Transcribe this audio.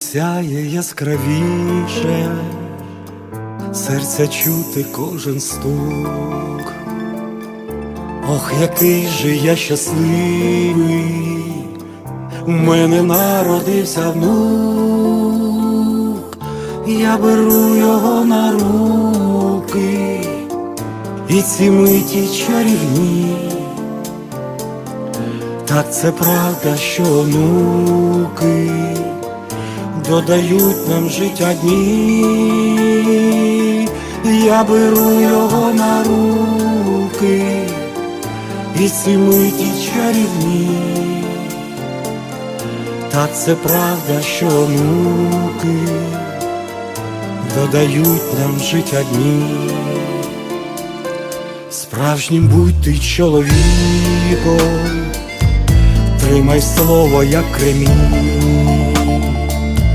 Сяє яскравіше, серця чути кожен стук. Ох, який же я щасливий, у мене народився внук, я беру його на руки, і ці миті чарівні. Так це правда, що онуки додають нам життя дні, я беру його на руки, і ці миті чарівні. Так це правда, що онуки додають нам життя дні. Справжнім будь ти чоловіком, тримай слово, як кремінь,